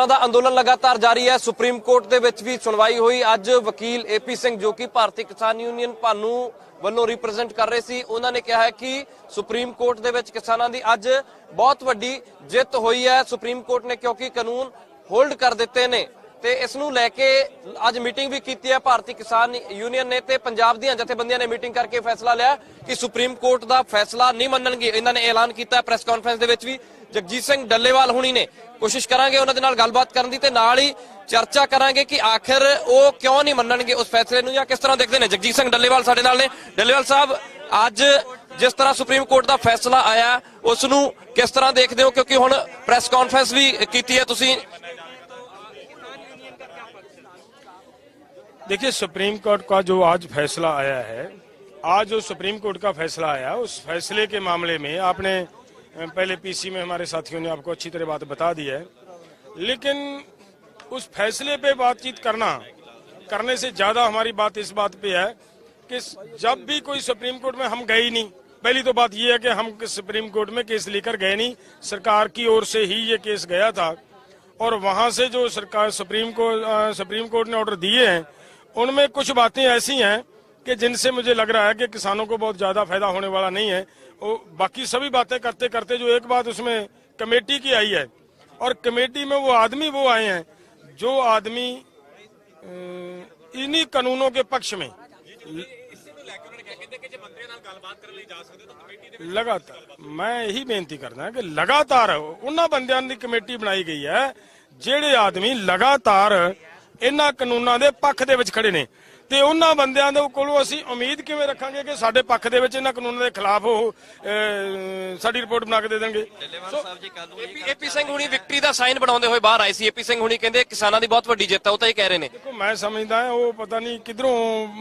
ਕਿਸਾਨਾਂ ਦਾ ਅੰਦੋਲਨ ਲਗਾਤਾਰ ਜਾਰੀ ਹੈ। ਸੁਪਰੀਮ ਕੋਰਟ ਦੇ ਵਿੱਚ ਵੀ ਸੁਣਵਾਈ ਹੋਈ। ਅੱਜ ਵਕੀਲ ਏਪੀ ਸਿੰਘ, ਜੋ ਕਿ ਭਾਰਤੀ ਕਿਸਾਨ ਯੂਨੀਅਨ ਭਾਨੂ ਵੱਲੋਂ ਰਿਪਰੈਜ਼ੈਂਟ ਕਰ ਰਹੇ ਸੀ, ਉਹਨਾਂ ਨੇ ਕਿਹਾ ਹੈ ਕਿ ਸੁਪਰੀਮ ਕੋਰਟ ਦੇ ਵਿੱਚ ਕਿਸਾਨਾਂ ਦੀ ਅੱਜ ਬਹੁਤ ਵੱਡੀ ਜਿੱਤ ਹੋਈ ਹੈ। ਸੁਪਰੀਮ ਕੋਰਟ ਨੇ ਕਿਉਂਕਿ ਕਾਨੂੰਨ ਹੋਲਡ ਕਰ ਦਿੱਤੇ ਨੇ ਤੇ ਇਸ ਨੂੰ ਲੈ ਕੇ ਅੱਜ ਮੀਟਿੰਗ ਵੀ ਕੀਤੀ ਹੈ। ਭਾਰਤੀ ਕਿਸਾਨ ਯੂਨੀਅਨ ਨੇ ਤੇ ਪੰਜਾਬ ਦੀਆਂ ਜਥੇਬੰਦੀਆਂ ਨੇ ਮੀਟਿੰਗ ਕਰਕੇ ਫੈਸਲਾ ਲਿਆ ਕਿ ਸੁਪਰੀਮ ਕੋਰਟ ਦਾ ਫੈਸਲਾ ਨਹੀਂ ਮੰਨਣਗੇ। ਇਹਨਾਂ ਨੇ ਐਲਾਨ ਕੀਤਾ ਪ੍ਰੈਸ ਕਾਨਫਰੰਸ ਦੇ ਵਿੱਚ ਵੀ। ਜਗਜੀਤ ਸਿੰਘ ਡੱਲੇਵਾਲ ਹੁਣੀ ਨੇ ਕੋਸ਼ਿਸ਼ ਕਰਾਂਗੇ ਉਹਨਾਂ ਦੇ ਨਾਲ ਗੱਲਬਾਤ ਕਰਨ ਦੀ ਤੇ ਨਾਲ ਹੀ ਚਰਚਾ ਕਰਾਂਗੇ ਕਿ ਆਖਿਰ ਉਹ ਕਿਉਂ ਨਹੀਂ ਮੰਨਣਗੇ ਉਸ ਫੈਸਲੇ ਨੂੰ ਜਾਂ ਕਿਸ ਤਰ੍ਹਾਂ ਦੇਖਦੇ ਨੇ ਜਗਜੀਤ ਸਿੰਘ ਡੱਲੇਵਾਲ ਸਾਡੇ ਨਾਲ ਨੇ ਡੱਲੇਵਾਲ ਸਾਹਿਬ ਅੱਜ ਜਿਸ ਤਰ੍ਹਾਂ ਸੁਪਰੀਮ ਕੋਰਟ ਦਾ ਫੈਸਲਾ ਆਇਆ ਉਸ ਨੂੰ ਕਿਸ ਤਰ੍ਹਾਂ ਦੇਖਦੇ ਹੋ ਕਿਉਂਕਿ ਹੁਣ ਪ੍ਰੈਸ ਕਾਨਫਰੰਸ ਵੀ ਕੀਤੀ ਹੈ ਤੁਸੀਂ देखिए सुप्रीम कोर्ट का जो आज फैसला आया है आज जो सुप्रीम कोर्ट का फैसला आया उस फैसले के मामले में आपने अ, पहले पीसी में हमारे साथियों ने आपको अच्छी तरह बात बता दी है। लेकिन उस फैसले पे बातचीत करना, करने से ज़्यादा हमारी बात इस बात पे है कि जब भी कोई सुप्रीम कोर्ट में हम गए ही नहीं, पहली तो बात यह है कि हम सुप्रीम कोर्ट में केस लेकर गए नहीं, सरकार की ओर से ही ये केस गया था। और वहाँ से जो सरकार, सुप्रीम कोर्ट सुप्रीम कोर्ट ने ऑर्डर दिए हैं, उनमें कुछ बातें ऐसी हैं कि जिनसे मुझे लग रहा है कि किसानों को बहुत ज्यादा फायदा होने वाला नहीं है वो बाकी सभी बातें करते करते जो एक बात उसमें कमेटी की आई है और कमेटी में वो आदमी वो आए हैं जो आदमी अ, इन्हीं कानूनों के पक्ष में ਲਗਾਤਾਰ ਮੈਂ ਇਹੀ ਬੇਨਤੀ ਕਰਦਾ ਕਿ ਲਗਾਤਾਰ ਉਹਨਾਂ ਬੰਦਿਆਂ ਦੀ ਕਮੇਟੀ ਬਣਾਈ ਗਈ ਹੈ ਜਿਹੜੇ ਆਦਮੀ ਲਗਾਤਾਰ ਇਹਨਾਂ ਕਾਨੂੰਨਾਂ ਦੇ ਪੱਖ ਦੇ ਵਿੱਚ ਖੜੇ ਨੇ ਤੇ ਉਹਨਾਂ ਬੰਦਿਆਂ ਦੇ ਕੋਲੋਂ ਅਸੀਂ ਉਮੀਦ ਕਿਵੇਂ ਰੱਖਾਂਗੇ ਕਿ ਸਾਡੇ ਪੱਖ ਦੇ ਵਿੱਚ ਇਹਨਾਂ ਕਾਨੂੰਨਾਂ ਦੇ ਖਿਲਾਫ ਉਹ ਸਾਡੀ ਰਿਪੋਰਟ ਬਣਾ ਕੇ ਦੇ ਦੇਣਗੇ। ਏਪੀ ਸਿੰਘ ਹੁਣੀ ਵਿਕਟਰੀ ਦਾ ਸਾਈਨ ਬਣਾਉਂਦੇ ਹੋਏ ਬਾਹਰ ਆਏ ਸੀ। ਏਪੀ ਸਿੰਘ ਹੁਣੀ ਕਹਿੰਦੇ ਕਿਸਾਨਾਂ ਦੀ ਬਹੁਤ ਵੱਡੀ ਜਿੱਤ ਹੈ ਉਹ ਤਾਂ ਇਹ ਕਹਿ ਰਹੇ ਨੇ। ਦੇਖੋ ਮੈਂ ਸਮਝਦਾ ਹਾਂ ਉਹ ਪਤਾ ਨਹੀਂ ਕਿਧਰੋਂ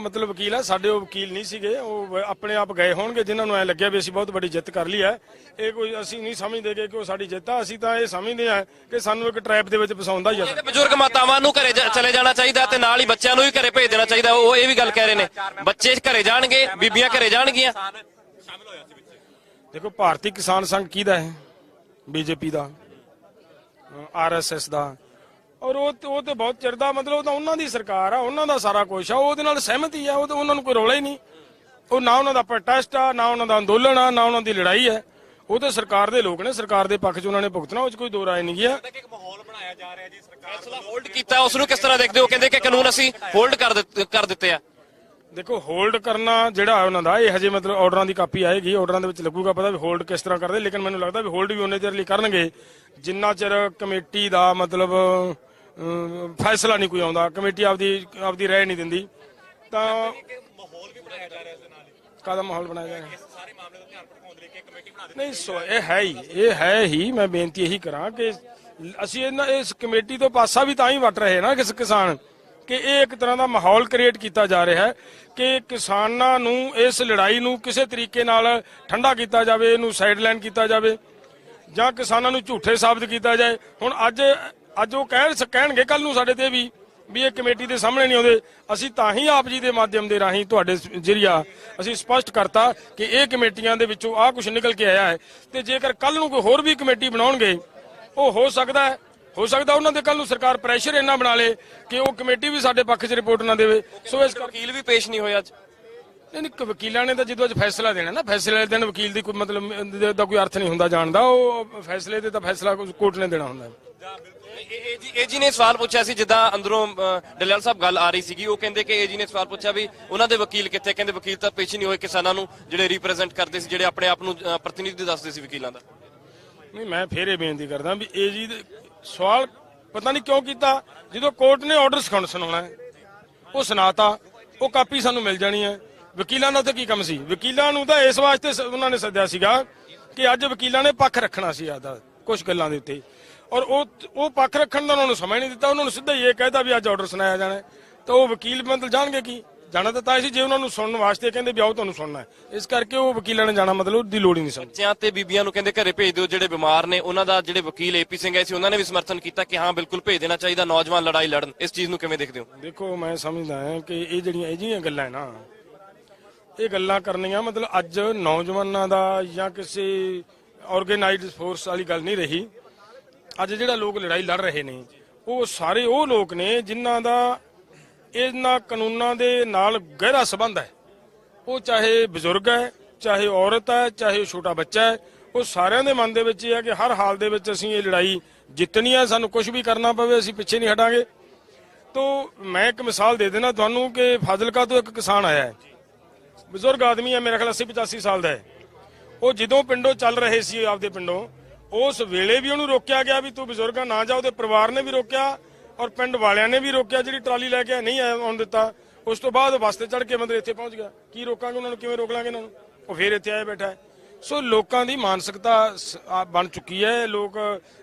ਮਤਲਬ ਵਕੀਲ ਹੈ ਸਾਡੇ ਉਹ ਵਕੀਲ ਨਹੀਂ ਸੀਗੇ ਉਹ ਆਪਣੇ ਆਪ ਗਏ ਹੋਣਗੇ ਜਿਨ੍ਹਾਂ ਨੂੰ ਐ ਲੱਗਿਆ ਵੀ ਅਸੀਂ ਬਹੁਤ ਵੱਡੀ ਜਿੱਤ ਕਰ ਲਈ ਹੈ ਇਹ ਕੋਈ ਅਸੀਂ ਨਹੀਂ ਸਮਝਦੇ ਕਿ ਉਹ ਸਾਡੀ ਜਿੱਤ ਆ ਅਸੀਂ ਤਾਂ ਇਹ ਸਮਝਦੇ ਹਾਂ ਕਿ ਸਾਨੂੰ ਇੱਕ ਟ੍ਰੈਪ ਦੇ ਵਿੱਚ ਫਸਾਉਂਦਾ ਹੀ ਆ। ਤੇ ਬਜ਼ੁਰਗ ਮਾਤਾਵਾਂ ਨੂੰ ਘਰੇ ਚਲੇ ਜਾਣਾ ਚਾਹੀਦਾ ਤੇ ਨਾਲ ਹੀ ਬੱਚਿਆਂ ਨੂੰ ਵੀ ਘਰੇ ਭੇਜ ਦੇਣਾ ਚਾਹੀਦਾ ਉਹ ਇਹ ਵੀ ਗੱਲ ਕਹਿ ਰਹੇ ਨੇ, ਬੱਚੇ ਘਰੇ ਜਾਣਗੇ, ਬੀਬੀਆਂ ਘਰੇ ਜਾਣਗੀਆਂ। ਦੇਖੋ, ਭਾਰਤੀ ਕਿਸਾਨ ਸੰਘ ਕਿਹਦਾ ਹੈ? ਬੀਜੇਪੀ ਦਾ ਆਰਐਸਐਸ ਦਾ। ਔਰ ਉਹ ਤੇ- ਉਹ ਤੇ ਬਹੁਤ ਚਿਰ ਦਾ ਮਤਲਬ ਉਹ ਤਾਂ ਉਹਨਾਂ ਦੀ ਸਰਕਾਰ ਆ, ਉਹਨਾਂ ਦਾ ਸਾਰਾ ਕੁਝ ਆ ਉਹਦੇ ਨਾਲ ਸਹਿਮਤੀ ਆ, ਉਹ ਤਾਂ ਉਹਨਾਂ ਨੂੰ ਕੋਈ ਰੌਲਾ ਹੀ ਨਹੀਂ। ਉਹ ਨਾ ਉਹਨਾਂ ਦਾ ਪ੍ਰੋਟੈਸਟ ਆ, ਨਾ ਉਹਨਾਂ ਦਾ ਅੰਦੋਲਨ ਆ, ਨਾ ਉਹਨਾਂ ਦੀ ਲੜਾਈ ਹੈ। ਉਹ ਤੇ ਸਰਕਾਰ ਦੇ ਲੋਕ ਨੇ ਸਰਕਾਰ ਦੇ ਪੱਖ 'ਚ ਉਹਨਾਂ ਨੇ ਭੁਗਤਣਾ ਉਹ 'ਚ ਕੋਈ ਦੋ ਰਾਏ ਨਹੀਂ ਗਿਆ। ਫੈਸਲਾ ਹੋਲਡ ਕੀਤਾ ਉਸ ਨੂੰ ਕਿਸ ਤਰ੍ਹਾਂ ਦੇਖਦੇ ਹੋ? ਕਹਿੰਦੇ ਕਿ ਕਾਨੂੰਨ ਅਸੀਂ ਹੋਲਡ ਕਰ ਦਿੱਤੇ ਕਰ ਦਿੱਤੇ ਆ। ਦੇਖੋ ਹੋਲਡ ਕਰਨਾ ਜਿਹੜਾ ਉਹਨਾਂ ਦਾ ਇਹ ਹਜੇ ਮਤਲਬ ਆਰਡਰਾਂ ਦੀ ਕਾਪੀ ਆਏਗੀ ਆਰਡਰਾਂ ਦੇ ਵਿੱਚ ਲੱਗੂਗਾ ਪਤਾ ਵੀ ਹੋਲਡ ਕਿਸ ਤਰ੍ਹਾਂ ਕਰਦੇ ਲੇਕਿਨ ਮੈਨੂੰ ਲੱਗਦਾ ਵੀ ਹੋਲਡ ਵੀ ਉਹਨੇ ਚਿਰ ਲਈ ਕਰਨਗੇ। ਜਿੰਨਾ ਚਿਰ ਕਮੇਟੀ ਦਾ ਮਤਲਬ ਫੈਸਲਾ ਨਹੀਂ ਕੋਈ ਆਉਂਦਾ ਕਮੇਟੀ ਆਪਦੀ ਆਪਦੀ ਰਾਏ ਨਹੀਂ ਦਿੰਦੀ ਤਾਂ ਮਾਹੌਲ ਵੀ ਬਣਾਇਆ ਜਾ ਰਿਹਾ ਇਸ ਦੇ ਨਾਲ ਕਾਦਾ ਮਾਹੌਲ ਬਣਾਇਆ ਜਾ ਰਿਹਾ? ਸਾਰੇ ਮਾਮਲੇ ਦਾ ਧਿਆਨ ਕਮੇਟੀ ਨਹੀਂ, ਸੋ ਇਹ ਹੈ ਹੀ, ਇਹ ਹੈ ਹੀ, ਮੈਂ ਬੇਨਤੀ ਇਹੀ ਕਰਾਂ ਕਿ ਅਸੀਂ ਇਹਨਾਂ, ਇਸ ਕਮੇਟੀ ਤੋਂ ਪਾਸਾ ਵੀ ਤਾਂ ਹੀ ਵੱਟ ਰਹੇ ਨਾ ਕਿਸ ਕਿਸਾਨ, ਕਿ ਇਹ ਇੱਕ ਤਰ੍ਹਾਂ ਦਾ ਮਾਹੌਲ ਕ੍ਰੀਏਟ ਕੀਤਾ ਜਾ ਰਿਹਾ ਹੈ ਕਿ ਕਿਸਾਨਾਂ ਨੂੰ ਇਸ ਲੜਾਈ ਨੂੰ ਕਿਸੇ ਤਰੀਕੇ ਨਾਲ ਠੰਡਾ ਕੀਤਾ ਜਾਵੇ, ਇਹਨੂੰ ਸਾਈਡਲਾਈਨ ਕੀਤਾ ਜਾਵੇ, ਜਾਂ ਕਿਸਾਨਾਂ ਨੂੰ ਝੂਠੇ ਸਾਬਤ ਕੀਤਾ ਜਾਏ। ਹੁਣ ਅੱਜ ਅੱਜ ਉਹ ਕਹਿਣ ਕਹਿਣਗੇ ਕੱਲ ਨੂੰ ਸਾਡੇ ਤੇ ਵੀ। ਵੀ ਇਹ ਕਮੇਟੀ ਦੇ ਸਾਹਮਣੇ ਨਹੀਂ ਆਉਂਦੇ। ਅਸੀਂ ਤਾਂ ਹੀ ਆਪ ਜੀ ਦੇ ਮਾਧਿਅਮ ਦੇ ਰਾਹੀਂ ਤੁਹਾਡੇ ਜਰੀਆ ਅਸੀਂ ਸਪਸ਼ਟ ਕਰਤਾ ਕਿ ਇਹ ਕਮੇਟੀਆਂ ਦੇ ਵਿੱਚੋਂ ਆਹ ਕੁਝ ਨਿਕਲ ਕੇ ਆਇਆ ਹੈ। ਤੇ ਜੇਕਰ ਕੱਲ ਨੂੰ ਕੋਈ ਹੋਰ ਵੀ ਕਮੇਟੀ ਬਣਾਉਣਗੇ ਉਹ ਹੋ ਸਕਦਾ ਹੈ। ਹੋ ਸਕਦਾ ਉਹਨਾਂ ਦੇ ਕੱਲ ਨੂੰ ਸਰਕਾਰ ਪ੍ਰੈਸ਼ਰ ਇੰਨਾ ਬਣਾ ਲੇ ਕਿ ਉਹ ਕਮੇਟੀ ਵੀ ਸਾਡੇ ਪੱਖ 'ਚ ਰਿਪੋਰਟ ਨਾ ਦੇਵੇ। ਸੋ ਇਸ ਵਕੀਲ ਵੀ ਪੇਸ਼ ਨਹੀਂ ਹੋਏ ਅੱਜ। ਨਹੀਂ ਨਹੀਂ ਵਕੀਲਾਂ ਨੇ ਤਾਂ ਜਦੋਂ ਅੱਜ ਫੈਸਲਾ ਦੇਣਾ ਨਾ ਫੈਸਲੇ ਵਾਲੇ ਦਿਨ ਵਕੀਲ ਦੀ ਕੋਈ ਮਤਲਬ ਦਾ ਕੋਈ ਅਰਥ ਨਹੀਂ ਹੁੰਦਾ ਜਾਣਦਾ। ਉਹ ਫੈਸਲੇ ਤੇ ਤਾਂ ਫੈਸਲਾ ਕੋਰਟ ਨੇ ਦੇਣਾ ਹੁੰਦਾ। ਇਹ ਨੇ ਸਵਾਲ ਪੁੱਛਿਆ ਸੀ ਜਿੱਦਾਂ ਅੰਦਰੋਂ ਅ, ਸਾਹਿਬ ਗੱਲ ਆ ਰਹੀ ਸੀਗੀ ਉਹ ਕਹਿੰਦੇ ਕਿ ਇਹ ਨੇ ਸਵਾਲ ਪੁੱਛਿਆ ਵੀ ਉਹਨਾਂ ਦੇ ਵਕੀਲ ਕਿੱਥੇ? ਕਹਿੰਦੇ ਵਕੀਲ ਤਾਂ ਪੇਸ਼ ਨਹੀਂ ਹੋਏ ਕਿਸਾਨਾਂ ਨੂੰ ਜਿਹੜੇ ਰਿਪਰੈਜ਼ੈਂਟ ਕਰਦੇ ਸੀ ਜਿਹੜੇ ਆਪਣੇ ਆਪ ਨੂੰ ਪ੍ਰਤੀਨਿਧੀ ਦੱਸਦੇ ਸੀ ਵਕੀਲਾਂ ਦਾ। ਨਹੀਂ ਮੈਂ ਫੇਰ ਇਹ ਬੇਨਤੀ ਕਰਦਾ ਵੀ ਇਹ ਦੇ ਸਵਾਲ ਪਤਾ ਨਹੀਂ ਕਿਉਂ ਕੀਤਾ ਜਦੋਂ ਕੋਰਟ ਨੇ ਆਰਡਰ ਸੁਣ ਸੁਣਾਉਣਾ ਉਹ ਸੁਣਾਤਾ ਉਹ ਕਾਪੀ ਸਾਨੂੰ ਮਿਲ ਜਾਣੀ ਹੈ। ਵਕੀਲਾਂ ਦਾ ਤਾਂ ਕੀ ਕੰਮ ਸੀ? ਵਕੀਲਾਂ ਨੂੰ ਤਾਂ ਇਸ ਵਾਸਤੇ ਉਹਨਾਂ ਨੇ ਸੱਦਿਆ ਸੀਗਾ ਕਿ ਅੱਜ ਵਕੀਲਾਂ ਨੇ ਪੱਖ ਰੱਖਣਾ ਸੀ ਆਦਾ ਕੁਝ ਗੱਲਾਂ ਦੇ ਉੱਤੇ। ਔਰ ਉਹ ਉਹ ਪੱਖ ਰੱਖਣ ਦਾ ਉਹਨਾਂ ਨੂੰ ਸਮਾਂ ਨਹੀਂ ਦਿੱਤਾ। ਉਹਨਾਂ ਨੂੰ ਸਿੱਧਾ ਹੀ ਇਹ ਕਹਿਤਾ ਵੀ ਅੱਜ ਆਰਡਰ ਸੁਣਾਇਆ ਜਾਣਾ। ਤਾਂ ਉਹ ਵਕੀਲ ਮਤਲਬ ਜਾਣਗੇ ਕੀ? ਜਾਣਾ ਤਾਂ ਤਾਂ ਸੀ ਜੇ ਉਹਨਾਂ ਨੂੰ ਸੁਣਨ ਵਾਸਤੇ ਕਹਿੰਦੇ ਵੀ ਆਓ ਤੁਹਾਨੂੰ ਸੁਣਨਾ ਇਸ ਕਰਕੇ ਉਹ ਵਕੀਲਾਂ ਨੇ ਜਾਣਾ ਮਤਲਬ ਉਹਦੀ ਲੋੜ ਹੀ ਨਹੀਂ ਸਮਝ ਬੱਚਿਆਂ ਤੇ ਬੀਬੀਆਂ ਨੂੰ ਕਹਿੰਦੇ ਘਰੇ ਭੇਜ ਦਿਓ ਜਿਹੜੇ ਬਿਮਾਰ ਨੇ ਉਹਨਾਂ ਦਾ ਜਿਹੜੇ ਵਕੀਲ ਏਪੀ ਸਿੰਘ ਆਏ ਸੀ ਉਹਨਾਂ ਨੇ ਵੀ ਸਮਰਥਨ ਕੀਤਾ ਕਿ ਹਾਂ ਬਿਲਕੁਲ ਭੇਜ ਦੇਣਾ ਚਾਹੀਦਾ ਨੌਜਵਾਨ ਲੜਾਈ ਲੜਨ। ਇਸ ਚੀਜ਼ ਨੂੰ ਕਿਵੇਂ ਦੇਖਦੇ ਹੋ? ਦੇਖੋ ਮੈਂ ਸਮਝਦਾ ਹਾਂ ਕਿ ਇਹ ਜਿਹੜੀਆਂ ਇਹ ਜਿਹੀਆਂ ਗੱਲਾਂ ਹੈ ਨਾ ਇਹ ਗੱਲਾਂ ਕਰਨੀਆਂ ਮਤਲਬ ਅੱਜ ਨੌਜਵਾਨਾਂ ਦਾ ਜਾਂ ਕਿਸੇ ਆਰਗੇਨਾਈਜ਼ਡ ਫੋਰਸ ਵਾਲੀ ਗੱਲ ਨਹੀਂ ਰਹੀ। ਅੱਜ ਜਿਹੜਾ ਲੋਕ ਲੜਾਈ ਲੜ ਰਹੇ ਨੇ, ਉਹ ਸਾਰੇ ਉਹ ਲੋਕ ਨੇ ਜਿਨ੍ਹਾਂ ਦਾ ਇਹਨਾਂ ਕਾਨੂੰਨਾਂ ਦੇ ਨਾਲ ਗਹਿਰਾ ਸੰਬੰਧ ਹੈ। ਉਹ ਚਾਹੇ ਬਜ਼ੁਰਗ ਹੈ, ਚਾਹੇ ਔਰਤ ਹੈ, ਚਾਹੇ ਛੋਟਾ ਬੱਚਾ ਹੈ, ਉਹ ਸਾਰਿਆਂ ਦੇ ਮਨ ਦੇ ਵਿੱਚ ਇਹ ਹੈ ਕਿ ਹਰ ਹਾਲ ਦੇ ਵਿੱਚ ਅਸੀਂ ਇਹ ਲੜਾਈ ਜਿੱਤਣੀ ਹੈ, ਸਾਨੂੰ ਕੁਝ ਵੀ ਕਰਨਾ ਪਵੇ, ਅਸੀਂ ਪਿੱਛੇ ਨਹੀਂ ਹਟਾਂਗੇ। ਤੋ ਮੈਂ ਇੱਕ ਮਿਸਾਲ ਦੇ ਦੇਣਾ ਤੁਹਾਨੂੰ ਕਿ ਫਾਜ਼ਿਲਕਾ ਤੋਂ ਇੱਕ ਕਿਸਾਨ ਆਇਆ ਹੈ। ਬਜ਼ੁਰਗ ਆਦਮੀ ਹੈ, ਮੇਰੇ ਖਿਆਲ 80 85 ਸਾਲ ਦਾ ਹੈ। ਉਹ ਜਦੋਂ ਪਿੰਡੋਂ ਚੱਲ ਰਹੇ ਸੀ ਆਪਦੇ ਪਿੰਡੋਂ ਉਸ ਵੇਲੇ ਵੀ ਉਹਨੂੰ ਰੋਕਿਆ ਗਿਆ ਵੀ ਤੂੰ ਬਜ਼ੁਰਗਾ ਨਾ ਜਾ, ਉਹਦੇ ਪਰਿਵਾਰ ਨੇ ਵੀ ਰੋਕਿਆ ਔਰ ਪਿੰਡ ਵਾਲਿਆਂ ਨੇ ਵੀ ਰੋਕਿਆ ਜਿਹੜੀ ਟਰਾਲੀ ਲੈ ਕੇ ਨਹੀਂ ਆਉਣ ਦਿੱਤਾ। ਉਸ ਤੋਂ ਬਾਅਦ ਬੱਸ ਤੇ ਚੜ ਕੇ ਮਤਲਬ ਇੱਥੇ ਪਹੁੰਚ ਗਿਆ। ਕੀ ਰੋਕਾਂਗੇ ਉਹਨਾਂ ਨੂੰ, ਕਿਵੇਂ ਰੋਕ ਲਾਂਗੇ ਇਹਨਾਂ ਨੂੰ? ਉਹ ਫੇਰ ਇੱਥੇ ਆਇਆ ਬੈਠਾ ਸੋ ਲੋਕਾਂ ਦੀ ਮਾਨਸਿਕਤਾ ਬਣ ਚੁੱਕੀ ਹੈ। ਲੋਕ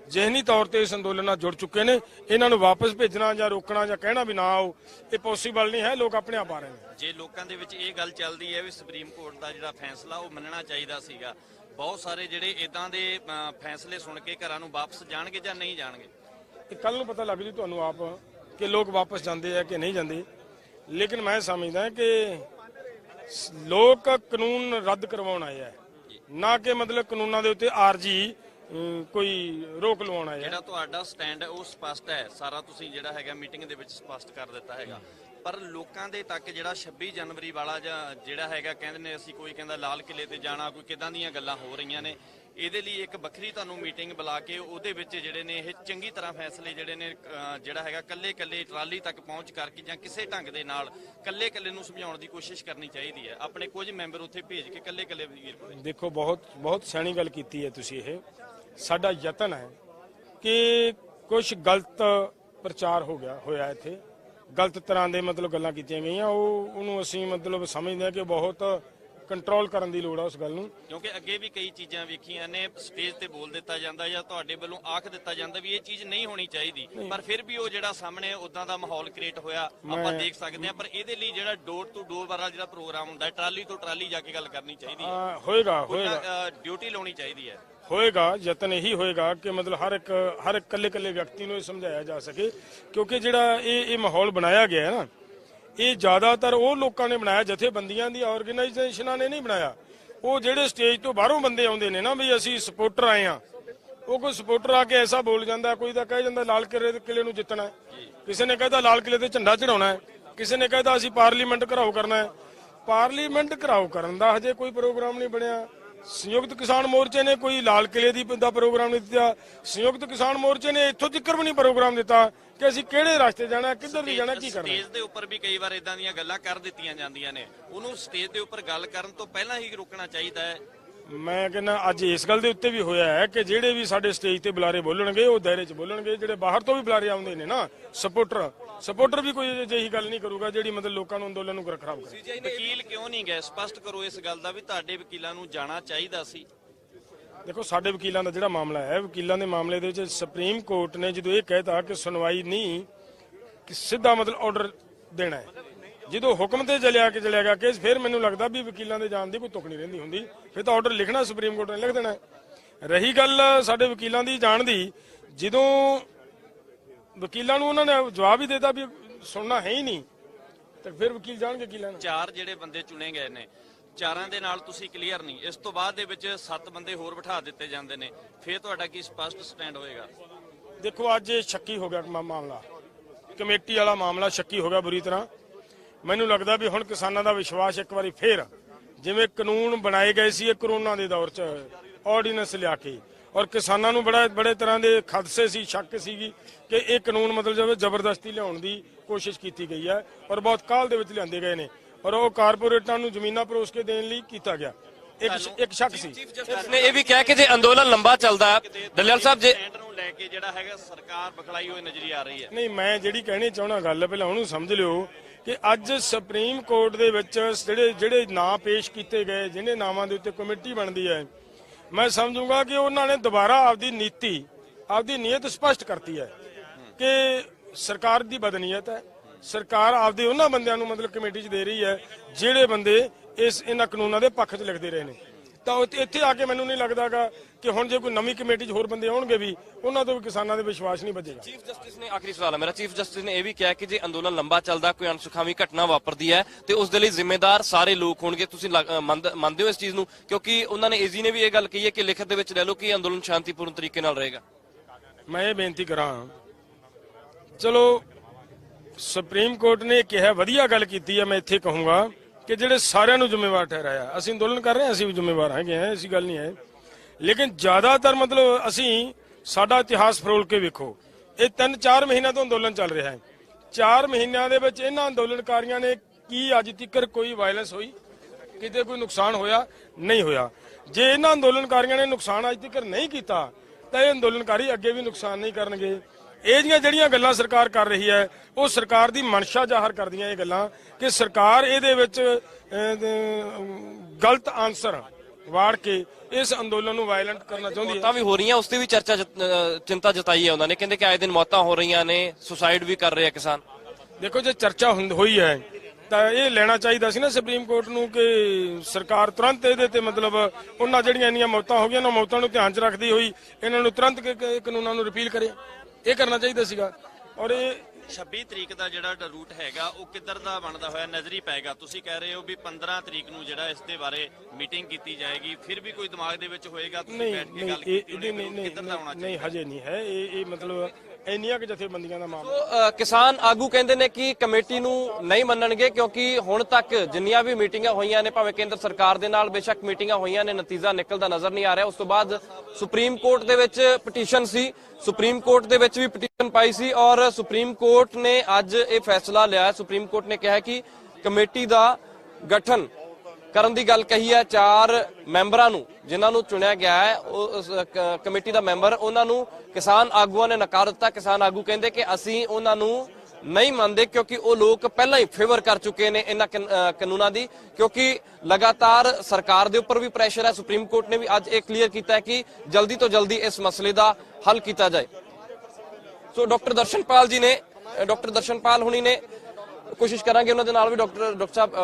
ਜਿਹਨੀ ਤੌਰ ਤੇ ਇਸ ਅੰਦੋਲਨ ਨਾਲ ਜੁੜ ਚੁੱਕੇ ਨੇ। ਇਹਨਾਂ ਨੂੰ ਵਾਪਸ ਭੇਜਣਾ ਜਾਂ ਰੋਕਣਾ ਜਾਂ ਕਹਿਣਾ ਵੀ ਨਾ ਆਓ, ਇਹ ਪੋਸੀਬਲ ਨਹੀਂ ਹੈ। ਲੋਕ ਆਪਣੇ ਆਪ ਆ ਰਹੇ ਨੇ। ਜੇ ਲੋਕਾਂ ਦੇ ਵਿੱਚ ਇਹ ਗੱਲ ਚੱਲਦੀ ਹੈ ਵੀ ਸੁਪਰੀਮ ਕੋਰਟ ਦਾ ਜਿਹੜਾ ਫੈਸਲਾ ਉਹ ਮੰਨਣਾ ਚਾਹੀਦਾ ਸੀਗਾ ਬਹੁਤ ਸਾਰੇ ਜਿਹੜੇ ਇਦਾਂ ਦੇ ਫੈਸਲੇ ਸੁਣ ਕੇ ਘਰਾਂ ਨੂੰ ਵਾਪਸ ਜਾਣਗੇ ਜਾਂ ਨਹੀਂ ਜਾਣਗੇ? ਇਹ ਕੱਲ ਨੂੰ ਪਤਾ ਲੱਗ ਜੂ ਤੁਹਾਨੂੰ ਆਪ ਕਿ ਲੋਕ ਵਾਪਸ ਜਾਂਦੇ ਆ ਕਿ ਨਹੀਂ ਜਾਂਦੇ। ਲੇਕਿਨ ਮੈਂ ਸਮਝਦਾ ਕਿ ਲੋਕ ਕਾਨੂੰਨ ਰੱਦ ਕਰਵਾਉਣ ਆਏ ਆ। ਨਾ ਕਿ ਮਤਲਬ ਕਾਨੂੰਨਾਂ ਦੇ ਉੱਤੇ ਆਰਜੀ ਕੋਈ ਰੋਕ ਲਵਾਉਣ ਆ। ਜਿਹੜਾ ਤੁਹਾਡਾ ਸਟੈਂਡ ਹੈ ਉਹ ਸਪਸ਼ਟ ਹੈ। ਸਾਰਾ ਤੁਸੀਂ ਜਿਹੜਾ ਹੈਗਾ ਮੀਟਿੰਗ ਦੇ ਵਿੱਚ ਸਪਸ਼ਟ ਕਰ ਦਿੱਤਾ ਹੈਗਾ। ਪਰ ਲੋਕਾਂ ਦੇ ਤੱਕ ਜਿਹੜਾ 26 ਜਨਵਰੀ ਵਾਲਾ ਜਾਂ ਜਿਹੜਾ ਹੈਗਾ, ਕਹਿੰਦੇ ਨੇ ਅਸੀਂ ਕੋਈ ਕਹਿੰਦਾ ਲਾਲ ਕਿਲੇ ਤੇ ਜਾਣਾ, ਕੋਈ ਕਿਦਾਂ ਦੀਆਂ ਗੱਲਾਂ ਹੋ ਰਹੀਆਂ ਨੇ, ਇਹਦੇ ਲਈ ਇੱਕ ਵੱਖਰੀ ਤੁਹਾਨੂੰ ਮੀਟਿੰਗ ਬੁਲਾ ਕੇ ਉਹਦੇ ਵਿੱਚ ਜਿਹੜੇ ਨੇ ਇਹ ਚੰਗੀ ਤਰ੍ਹਾਂ ਫੈਸਲੇ ਜਿਹੜੇ ਨੇ ਜਿਹੜਾ ਹੈਗਾ ਕੱਲੇ ਕੱਲੇ ਟਰਾਲੀ ਤੱਕ ਪਹੁੰਚ ਕਰਕੇ ਜਾਂ ਕਿਸੇ ਢੰਗ ਦੇ ਨਾਲ ਕੱਲੇ ਕੱਲੇ ਨੂੰ ਸਮਝਾਉਣ ਦੀ ਕੋਸ਼ਿਸ਼ ਕਰਨੀ ਚਾਹੀਦੀ ਹੈ। ਆਪਣੇ ਕੁਝ ਮੈਂਬਰ ਉੱਥੇ ਭੇਜ ਕੇ ਕੱਲੇ ਕੱਲੇ ਵਜ਼ੀਰ ਕੋਲੇ ਦੇਖੋ, ਬਹੁਤ ਬਹੁਤ ਸਿਆਣੀ ਗੱਲ ਕੀਤੀ ਹੈ ਤੁਸੀਂ ਇਹ। ਸਾਡਾ ਯਤਨ ਹੈ ਕਿ ਕੁਝ ਗਲਤ ਪ੍ਰਚਾਰ ਹੋ ਗਿਆ, ਹੋਇਆ ਇੱਥੇ। ਗਲਤ ਤਰ੍ਹਾਂ ਦੇ ਮਤਲਬ ਗੱਲਾਂ ਕੀਤੀਆਂ ਗਈਆਂ ਉਹ ਉਹਨੂੰ ਅਸੀਂ ਮਤਲਬ ਸਮਝਦੇ ਹਾਂ ਕਿ ਬਹੁਤ ਕੰਟਰੋਲ ਕਰਨ ਦੀ ਲੋੜ ਆ ਉਸ ਗੱਲ ਨੂੰ। ਕਿਉਂਕਿ ਅੱਗੇ ਵੀ ਕਈ ਚੀਜ਼ਾਂ ਵੇਖੀਆਂ ਨੇ ਸਟੇਜ ਤੇ ਬੋਲ ਦਿੱਤਾ ਜਾਂਦਾ ਜਾਂ ਤੁਹਾਡੇ ਵੱਲੋਂ ਆਖ ਦਿੱਤਾ ਜਾਂਦਾ ਵੀ ਇਹ ਚੀਜ਼ ਨਹੀਂ ਹੋਣੀ ਚਾਹੀਦੀ। ਪਰ ਫਿਰ ਵੀ ਉਹ ਜਿਹੜਾ ਸਾਹਮਣੇ ਉਦਾਂ ਦਾ ਮਾਹੌਲ ਕ੍ਰੀਏਟ ਹੋਇਆ ਆਪਾਂ ਦੇਖ ਸਕਦੇ ਹਾਂ ਪਰ ਇਹਦੇ ਲਈ ਜਿਹੜਾ ਡੋਰ ਟੂ ਡੋਰ ਵਾਲਾ ਜਿਹੜਾ ਪ੍ਰੋਗਰਾਮ ਹੁੰਦਾ ਟਰਾਲੀ ਤੋਂ ਟਰਾਲੀ ਜਾ ਕੇ ਗੱਲ ਕਰਨੀ ਚਾਹੀਦੀ ਹੈ। ਹੋਏਗਾ ਹੋਏਗਾ। ਡਿਊਟੀ ਲਾਉਣੀ ਚਾਹੀਦੀ ਹੈ। ਹੋਏਗਾ, ਯਤਨ ਇਹੀ ਹੋਏਗਾ ਕਿ ਮਤਲਬ ਹਰ ਇੱਕ ਹਰ ਇੱਕ ਇਕੱਲੇ ਇਕੱਲੇ ਵਿਅਕਤੀ ਨੂੰ ਇਹ ਸਮਝਾਇਆ ਜਾ ਸਕੇ, ਕਿਉਂਕਿ ਜਿਹੜਾ ਇਹ ਇਹ ਮਾਹੌਲ ਬਣਾਇਆ ਗਿਆ ਹੈ ਨਾ, ਇਹ ਜ਼ਿਆਦਾਤਰ ਉਹ ਲੋਕਾਂ ਨੇ ਬਣਾਇਆ, ਜਥੇਬੰਦੀਆਂ ਦੀ ਆਰਗੇਨਾਈਜੇਸ਼ਨਾਂ ਨੇ ਨਹੀਂ ਬਣਾਇਆ। ਉਹ ਜਿਹੜੇ ਸਟੇਜ ਤੋਂ ਬਾਹਰੋਂ ਬੰਦੇ ਆਉਂਦੇ ਨੇ ਨਾ ਵੀ ਅਸੀਂ ਸਪੋਰਟਰ ਆਏ ਆ ਉਹ ਕੋਈ ਸਪੋਰਟਰ ਆ ਕੇ ਐਸਾ ਬੋਲ ਜਾਂਦਾ, ਕੋਈ ਤਾਂ ਕਹਿ ਜਾਂਦਾ ਲਾਲ ਕਿਲੇ ਦੇ ਕਿਲੇ ਨੂੰ ਜਿੱਤਣਾ ਕਿਸੇ ਨੇ ਕਹਿੰਦਾ ਲਾਲ ਕਿਲੇ ਤੇ ਝੰਡਾ ਚੜਾਉਣਾ ਹੈ, ਕਿਸੇ ਨੇ ਕਹਿੰਦਾ ਅਸੀਂ ਪਾਰਲੀਮੈਂਟ ਘਰਾਓ ਕਰਨਾ ਹੈ। ਪਾਰਲੀਮੈਂਟ ਘਰਾਓ ਕਰਨ ਦਾ ਹਜੇ ਕੋਈ ਪ੍ਰੋਗਰਾਮ ਨਹੀਂ ਬਣਿਆ। ਸੰਯੁਕਤ ਕਿਸਾਨ ਮੋਰਚੇ ਨੇ ਕੋਈ ਲਾਲ ਕਿਲੇ ਦੀ ਦਾ ਪ੍ਰੋਗਰਾਮ ਨਹੀਂ ਦਿੱਤਾ। ਸੰਯੁਕਤ ਕਿਸਾਨ ਮੋਰਚੇ ਨੇ ਇੱਥੋਂ ਤੱਕ ਵੀ ਨਹੀਂ ਪ੍ਰੋਗਰਾਮ ਦਿੱਤਾ ਕਿ ਅਸੀਂ ਕਿਹੜੇ ਰਸਤੇ ਜਾਣਾ ਕਿੱਧਰ ਦੀ ਜਾਣਾ ਕੀ ਕਰਨਾ। ਸਟੇਜ ਦੇ ਉੱਪਰ ਵੀ ਕਈ ਵਾਰ ਇਦਾਂ ਦੀਆਂ ਗੱਲਾਂ ਕਰ ਦਿੱਤੀਆਂ ਜਾਂਦੀਆਂ ਨੇ। ਉਹਨੂੰ ਸਟੇਜ ਦੇ ਉੱਪਰ ਗੱਲ ਕਰਨ ਤੋਂ ਪਹਿਲਾਂ ਹੀ ਰੋਕਣਾ ਚਾਹੀਦਾ ਹੈ। ਮੈਂ ਕਹਿੰਦਾ ਅੱਜ ਇਸ ਗੱਲ ਦੇ ਉੱਤੇ ਵੀ ਹੋਇਆ ਹੈ ਕਿ ਜਿਹੜੇ ਵੀ ਸਾਡੇ ਸਟੇਜ ਤੇ ਬੁਲਾਰੇ ਬੋਲਣਗੇ ਉਹ ਦਾਇਰੇ 'ਚ ਬੋਲਣਗੇ ਜਿਹੜੇ ਬਾਹਰ ਤੋਂ ਵੀ ਬੁਲਾਰੇ ਆਉਂਦੇ ਨੇ ਨਾ ਸਪੋਰਟਰ ਸਪੋਰਟਰ ਵੀ ਕੋਈ ਅਜਿਹੀ ਗੱਲ ਨਹੀਂ ਕਰੂਗਾ ਜਿਹੜੀ ਮਤਲਬ ਲੋਕਾਂ ਨੂੰ ਅੰਦੋਲਨ ਨੂੰ ਖਰਾਬ ਕਰੇ। ਵਕੀਲ ਕਿਉਂ ਨਹੀਂ ਗਏ? ਸਪਸ਼ਟ ਕਰੋ ਇਸ ਗੱਲ ਦਾ ਵੀ ਤੁਹਾਡੇ ਵਕੀਲਾਂ ਨੂੰ ਜਾਣਾ ਚਾਹੀਦਾ ਸੀ। ਦੇਖੋ ਸਾਡੇ ਵਕੀਲਾਂ ਦਾ ਜਿਹੜਾ ਮਾਮਲਾ ਹੈ ਵਕੀਲਾਂ ਦੇ ਮਾਮਲੇ ਦੇ ਵਿੱਚ ਸੁਪਰੀਮ ਕੋਰਟ ਨੇ ਜਦੋਂ ਇਹ ਕਹਿਤਾ ਕਿ ਸੁਣਵਾਈ ਨਹੀਂ ਕਿ ਸਿੱਧਾ ਮਤਲਬ ਆਰਡਰ ਦੇਣਾ ਹੈ। ਜਦੋਂ ਹੁਕਮ ਤੇ ਚਲਿਆ ਕਿ ਚਲਿਆ ਗਿਆ ਕੇਸ ਫਿਰ ਮੈਨੂੰ ਲੱਗਦਾ ਵੀ ਵਕੀਲਾਂ ਦੇ ਜਾਣ ਦੀ ਕੋਈ ਤੁਕ ਨਹੀਂ ਰਹਿੰਦੀ ਹੁੰਦੀ। ਫਿਰ ਤਾਂ ਆਰਡਰ ਲਿਖਣਾ ਸੁਪਰੀਮ ਕੋਰਟ ਨੇ ਲਿਖ ਦੇਣਾ। ਰਹੀ ਗੱਲ ਸਾਡੇ ਵਕੀਲਾਂ ਦੀ ਜਾਣ ਦੀ ਜਦੋਂ ਵਕੀਲਾਂ ਨੂੰ ਉਹਨਾਂ ਨੇ ਜਵਾਬ ਹੀ ਦਿੱਤਾ ਵੀ ਸੁਣਨਾ ਹੈ ਹੀ ਨਹੀਂ ਤੇ ਫਿਰ ਵਕੀਲ ਜਾਣਗੇ ਕੀ ਲੈਣ। ਚਾਰ ਜਿਹੜੇ ਬੰਦੇ ਚੁਣੇ ਗਏ ਨੇ ਚਾਰਾਂ ਦੇ ਨਾਲ ਤੁਸੀਂ ਕਲੀਅਰ ਨਹੀਂ। ਇਸ ਤੋਂ ਬਾਅਦ ਦੇ ਵਿੱਚ ਸੱਤ ਬੰਦੇ ਹੋਰ ਬਿਠਾ ਦਿੱਤੇ ਜਾਂਦੇ ਨੇ। ਫਿਰ ਤੁਹਾਡਾ ਕੀ ਸਪਸ਼ਟ ਸਟੈਂਡ ਹੋਏਗਾ? ਦੇਖੋ ਅੱਜ ਸ਼ੱਕੀ ਹੋ ਗਿਆ ਮਾਮਲਾ। ਕਮੇਟੀ ਵਾਲਾ ਮਾਮਲਾ ਸ਼ੱਕੀ ਹੋ ਗਿਆ ਬੁਰੀ ਤਰ੍ਹਾਂ। ਮੈਨੂੰ ਲੱਗਦਾ ਵੀ ਹੁਣ ਕਿਸਾਨਾਂ ਦਾ ਵਿਸ਼ਵਾਸ ਇੱਕ ਵਾਰੀ ਫੇਰ ਜਿਵੇਂ ਕਾਨੂੰਨ ਬਣਾਏ ਗਏ ਸੀ ਇਹ ਕਰੋਨਾ ਦੇ ਦੌਰ 'ਚ ਆਰਡੀਨੈਂਸ ਲਿਆ ਕੇ। ਔਰ ਕਿਸਾਨਾਂ ਨੂੰ ਬੜਾ ਬੜੇ ਤਰ੍ਹਾਂ ਦੇ ਖਦਸ਼ੇ ਸੀ ਸ਼ੱਕ ਸੀਗੀ ਕਿ ਇਹ ਕਾਨੂੰਨ ਮਤਲਬ ਜਿਵੇਂ ਜ਼ਬਰਦਸਤੀ ਲਿਆਉਣ ਦੀ ਕੋਸ਼ਿਸ਼ ਕੀਤੀ ਗਈ ਹੈ ਔਰ ਬਹੁਤ ਕਾਲ ਦੇ ਵਿੱਚ ਲਿਆਂਦੇ ਗਏ ਨੇ। ਔਰ ਉਹ ਕਾਰਪੋਰੇਟਾਂ ਨੂੰ ਜ਼ਮੀਨਾਂ ਪਰੋਸ ਕੇ ਦੇਣ ਲਈ ਕੀਤਾ ਗਿਆ। ਇੱਕ ਇੱਕ ਸ਼ੱਕ ਸੀ। ਨੇ ਇਹ ਵੀ ਕਿਹਾ ਕਿ ਜੇ ਅੰਦੋਲਨ ਲੰਬਾ ਚੱਲਦਾ ਹੈ ਦਲਿਆਲ ਸਾਹਿਬ ਜੇ ਲੈ ਕੇ ਜਿਹੜਾ ਹੈਗਾ ਸਰਕਾਰ ਬਖਲਾਈ ਹੋਈ ਨਜ਼ਰੀ ਆ ਰਹੀ ਹੈ। ਨਹੀਂ ਮੈਂ ਜਿਹੜੀ ਕਹਿਣੀ ਚਾਹਣਾ ਗੱਲ ਪਹਿਲਾਂ ਉਹਨੂੰ ਸਮਝ ਲਿਓ। ਕਿ ਅੱਜ ਸੁਪਰੀਮ ਕੋਰਟ ਦੇ ਵਿੱਚ ਜਿਹੜੇ ਜਿਹੜੇ ਨਾਂ ਪੇਸ਼ ਕੀਤੇ ਗਏ, ਜਿਹਨੇ ਨਾਵਾਂ ਦੇ ਉੱਤੇ ਕਮੇਟੀ ਬਣਦੀ ਹੈ, ਮੈਂ ਸਮਝੂੰਗਾ ਕਿ ਉਹਨਾਂ ਨੇ ਦੁਬਾਰਾ ਆਪਦੀ ਨੀਤੀ, ਆਪਦੀ ਨੀਅਤ ਸਪਸ਼ਟ ਕਰਤੀ ਹੈ ਕਿ ਸਰਕਾਰ ਦੀ ਬਦਨੀਅਤ ਹੈ। ਸਰਕਾਰ ਆਪਦੇ ਉਹਨਾਂ ਬੰਦਿਆਂ ਨੂੰ ਮਤਲਬ ਕਮੇਟੀ 'ਚ ਦੇ ਰਹੀ ਹੈ, ਜਿਹੜੇ ਬੰਦੇ ਇਸ, ਇਹਨਾਂ ਕਾਨੂੰਨਾਂ ਦੇ ਪੱਖ 'ਚ ਲਿਖਦੇ ਰਹੇ ਨੇ। ਤਾਂ ਇੱਥੇ ਆ ਕੇ ਮੈਨੂੰ ਨਹੀਂ ਲੱਗਦਾਗਾ ਕਿ ਹੁਣ ਜੇ ਕੋਈ ਨਵੀਂ ਕਮੇਟੀ 'ਚ ਹੋਰ ਬੰਦੇ ਆਉਣਗੇ ਵੀ ਉਹਨਾਂ ਤੋਂ ਵੀ ਕਿਸਾਨਾਂ ਦੇ ਵਿਸ਼ਵਾਸ ਨਹੀਂ ਵਧੇਗਾ ਚੀਫ ਜਸਟਿਸ ਨੇ ਆਖਰੀ ਸਵਾਲ ਹੈ। ਮੇਰਾ ਚੀਫ ਜਸਟਿਸ ਨੇ ਇਹ ਵੀ ਕਿਹਾ ਕਿ ਜੇ ਅੰਦੋਲਨ ਲੰਬਾ ਚੱਲਦਾ ਕੋਈ ਅਣਸੁਖਾਵੀ ਘਟਨਾ ਵਾਪਰਦੀ ਹੈ ਤੇ ਉਸ ਦੇ ਲਈ ਜ਼ਿੰਮੇਦਾਰ ਸਾਰੇ ਲੋਕ ਹੋਣਗੇ। ਤੁਸੀਂ ਮੰਨਦ- ਹੋ ਇਸ ਚੀਜ਼ ਨੂੰ? ਕਿਉਂਕਿ ਉਹਨਾਂ ਨੇ ਏਜੀ ਨੇ ਵੀ ਇਹ ਗੱਲ ਕਹੀ ਹੈ ਕਿ ਲਿਖਤ ਦੇ ਵਿੱਚ ਲੈ ਲਓ ਕਿ ਅੰਦੋਲਨ ਸ਼ਾਂਤੀਪੂਰਨ ਤਰੀਕੇ ਨਾਲ ਰਹੇਗਾ। ਮੈਂ ਇਹ ਬੇਨਤੀ ਕਰਾਂ ਚਲੋ ਸੁਪਰੀਮ ਕੋਰਟ ਨੇ ਕਿਹਾ ਵਧੀਆ ਗੱਲ ਕੀਤੀ ਹੈ ਮੈਂ ਇੱਥੇ ਕਹੂੰਗਾ। ਕਿ ਜਿਹੜੇ ਸਾਰਿਆਂ ਨੂੰ ਜ਼ਿੰਮੇਵਾਰ ਠਹਿਰਾਇਆ। ਅਸੀਂ ਅੰਦੋਲਨ ਕਰ ਰਹੇ ਹਾਂ, ਅਸੀਂ ਵੀ ਜ਼ਿੰਮੇਵਾਰ ਹੈਗੇ ਹਾਂ, ਐਸੀ ਗੱਲ ਨਹੀਂ ਹੈ। ਲੇਕਿਨ ਜ਼ਿਆਦਾਤਰ ਮਤਲਬ ਅਸੀਂ ਸਾਡਾ ਇਤਿਹਾਸ ਫਰੋਲ ਕੇ ਵੇਖੋ। ਇਹ 3-4 ਮਹੀਨਿਆਂ ਤੋਂ ਅੰਦੋਲਨ ਚੱਲ ਰਿਹਾ ਹੈ। 4 ਮਹੀਨਿਆਂ ਦੇ ਵਿੱਚ ਇਹਨਾਂ ਅੰਦੋਲਨਕਾਰੀਆਂ ਨੇ ਕੀ ਅੱਜ ਤੱਕ ਕੋਈ ਵਾਇਲੈਂਸ ਹੋਈ? ਕਿਤੇ ਕੋਈ ਨੁਕਸਾਨ ਹੋਇਆ? ਨਹੀਂ ਹੋਇਆ। ਜੇ ਇਹਨਾਂ ਅੰਦੋਲਨਕਾਰੀਆਂ ਨੇ ਨੁਕਸਾਨ ਅੱਜ ਤੱਕ ਨਹੀਂ ਕੀਤਾ, ਤਾਂ ਇਹ ਅੰਦੋਲਨਕਾਰੀ ਅੱਗੇ ਵੀ ਨੁਕਸਾਨ ਨਹੀਂ ਕਰਨਗੇ। ਇਹ ਜੀਆਂ ਜਿਹੜੀਆਂ ਗੱਲਾਂ ਸਰਕਾਰ ਕਰ ਰਹੀ ਹੈ ਉਹ ਸਰਕਾਰ ਦੀ ਮਨਸ਼ਾ ਜ਼ਾਹਰ ਕਰਦੀਆਂ ਇਹ ਗੱਲਾਂ ਕਿ ਸਰਕਾਰ ਇਹਦੇ ਵਿੱਚ ਗਲਤ ਆਨਸਰ ਵਾੜ ਕੇ ਇਸ ਅੰਦੋਲਨ ਨੂੰ ਵਾਇਲੈਂਟ ਕਰਨਾ ਚਾਹੁੰਦੀ ਹੈ। ਮੌਤਾਂ ਵੀ ਹੋ ਰਹੀਆਂ ਉਸ ਦੀ ਵੀ ਚਰਚਾ ਚਿੰਤਾ ਜਤਾਈ ਹੈ ਉਹਨਾਂ ਨੇ। ਕਹਿੰਦੇ ਕਿ ਆਏ ਦਿਨ ਮੌਤਾਂ ਹੋ ਰਹੀਆਂ ਨੇ ਸੁਸਾਈਡ ਵੀ ਕਰ ਰਹੇ ਆ ਕਿਸਾਨ। ਦੇਖੋ ਜੇ ਚਰਚਾ ਹੁੰਦ- ਹੋਈ ਹੈ ਤਾਂ ਇਹ ਲੈਣਾ ਚਾਹੀਦਾ ਸੀ ਨਾ ਸੁਪਰੀਮ ਕੋਰਟ ਨੂੰ ਕਿ ਸਰਕਾਰ ਤੁਰੰਤ ਇਹਦੇ ਤੇ ਮਤਲਬ ਉਹਨਾਂ ਜਿਹੜੀਆਂ ਇੰਨੀਆਂ ਮੌਤਾਂ ਹੋ ਗਈਆਂ ਉਹਨਾਂ ਮੌਤਾਂ ਨੂੰ ਧਿਆਨ 'ਚ ਰੱਖਦੀ ਹੋਈ ਇਹਨਾਂ ਨੂੰ ਤੁਰੰਤ ਕ- ਕ- ਕਾਨੂੰਨਾਂ ਨੂੰ ਰਿਪੀਲ ਕਰੇ। ਇਹ ਕਰਨਾ ਚਾਹੀਦਾ ਸੀਗਾ। ਔਰ ਇਹ 26 ਤਰੀਕ ਦਾ ਜਿਹੜਾ ਰੂਟ ਹੈਗਾ ਉਹ ਕਿੱਧਰ ਦਾ ਬਣਦਾ ਹੋਇਆ ਨਜ਼ਰੀ ਪਏਗਾ ਤੁਸੀਂ ਕਹਿ ਰਹੇ ਹੋ ਵੀ 15 ਤਰੀਕ ਨੂੰ ਜਿਹੜਾ ਇਸ ਦੇ ਬਾਰੇ ਮੀਟਿੰਗ ਕੀਤੀ ਜਾਏਗੀ ਫਿਰ ਵੀ ਕੋਈ ਦਿਮਾਗ ਦੇ ਵਿੱਚ ਹੋਏਗਾ ਤੁਸੀਂ ਨਹੀਂ ਬੈਠ ਕੇ ਨਹੀਂ ਗੱਲ ਇਹ ਕੀਤੀ ਇਹਦੇ ਹੋਣੀ ਨਹੀਂ ਨਹੀਂ ਕਿੱਧਰ ਦਾ ਹੋਣਾ ਨਹੀਂ ਹਜੇ ਨਹੀਂ ਹੈ। ਇਹ ਇਹ ਮਤਲਬ ਇੰਨੀਆਂ ਕਿ ਜਥੇਬੰਦੀਆਂ ਦਾ ਮਾਮਲਾ। ਅ, ਕਿਸਾਨ ਆਗੂ ਕਹਿੰਦੇ ਨੇ ਕਿ ਕਮੇਟੀ ਨੂੰ ਨਹੀਂ ਮੰਨਣਗੇ ਕਿਉਂਕਿ ਹੁਣ ਤੱਕ ਜਿੰਨੀਆਂ ਵੀ ਮੀਟਿੰਗਾਂ ਹੋਈਆਂ ਨੇ ਭਾਵੇਂ ਕੇਂਦਰ ਸਰਕਾਰ ਦੇ ਨਾਲ ਬੇਸ਼ੱਕ ਮੀਟਿੰਗਾਂ ਹੋਈਆਂ ਨੇ ਨਤੀਜਾ ਨਿਕਲਦਾ ਨਜ਼ਰ ਨਹੀਂ ਆ ਰਿਹਾ। ਉਸ ਤੋਂ ਬਾਅਦ ਸੁਪਰੀਮ ਕੋਰਟ ਦੇ ਵਿੱਚ ਪਟੀਸ਼ਨ ਸੀ। ਸੁਪਰੀਮ ਕੋਰਟ ਦੇ ਵਿੱਚ ਵੀ ਪਟੀਸ਼ਨ ਪਾਈ ਸੀ ਔਰ ਸੁਪਰੀਮ ਕੋਰਟ ਨੇ ਅੱਜ ਇਹ ਫੈਸਲਾ ਲਿਆ। ਸੁਪਰੀਮ ਕੋਰਟ ਨੇ ਕਿਹਾ ਕਿ ਕਮੇਟੀ ਦਾ ਗਠਨ ਕਰਨ ਦੀ ਗੱਲ ਕਹੀ ਹੈ ਚਾਰ ਮੈਂਬਰਾਂ ਨੂੰ ਜਿਨ੍ਹਾਂ ਨੂੰ ਚੁਣਿਆ ਗਿਆ ਹੈ ਉਹ ਕਮੇਟੀ ਦਾ ਮੈਂਬਰ ਉਹਨਾਂ ਨੂੰ ਕਿਸਾਨ ਆਗੂਆਂ ਨੇ ਨਕਾਰ ਦਿੱਤਾ। ਕਿਸਾਨ ਆਗੂ ਕਹਿੰਦੇ ਕਿ ਅਸੀਂ ਉਹਨਾਂ ਨੂੰ ਨਹੀਂ ਮੰਨਦੇ ਕਿਉਂਕਿ ਉਹ ਲੋਕ ਪਹਿਲਾਂ ਹੀ ਫੇਵਰ ਕਰ ਚੁੱਕੇ ਨੇ ਇਹਨਾਂ ਕਾਨੂੰਨਾਂ ਦੀ ਕਿਉਂਕਿ ਲਗਾਤਾਰ ਸਰਕਾਰ ਦੇ ਉੱਪਰ ਵੀ ਪ੍ਰੈਸ਼ਰ ਹੈ ਸੁਪਰੀਮ ਕੋਰਟ ਨੇ ਵੀ ਅੱਜ ਇਹ ਕਲੀਅਰ ਕੀਤਾ ਹੈ ਕਿ ਜਲਦੀ ਤੋਂ ਜਲਦੀ ਇਸ ਮਸਲੇ ਦਾ ਹੱਲ ਕੀਤਾ ਜਾਏ। ਸੋ ਡਾਕਟਰ ਦਰਸ਼ਨਪਾਲ ਜੀ ਨੇ ਅ, ਡਾਕਟਰ ਦਰਸ਼ਨਪਾਲ ਹੁਣੀ ਨੇ ਕੋਸ਼ਿਸ਼ ਕਰਾਂਗੇ ਉਹਨਾਂ ਦੇ ਨਾਲ ਵੀ ਡਾਕਟਰ ਡਾਕਟਰ ਸਾਹਿਬ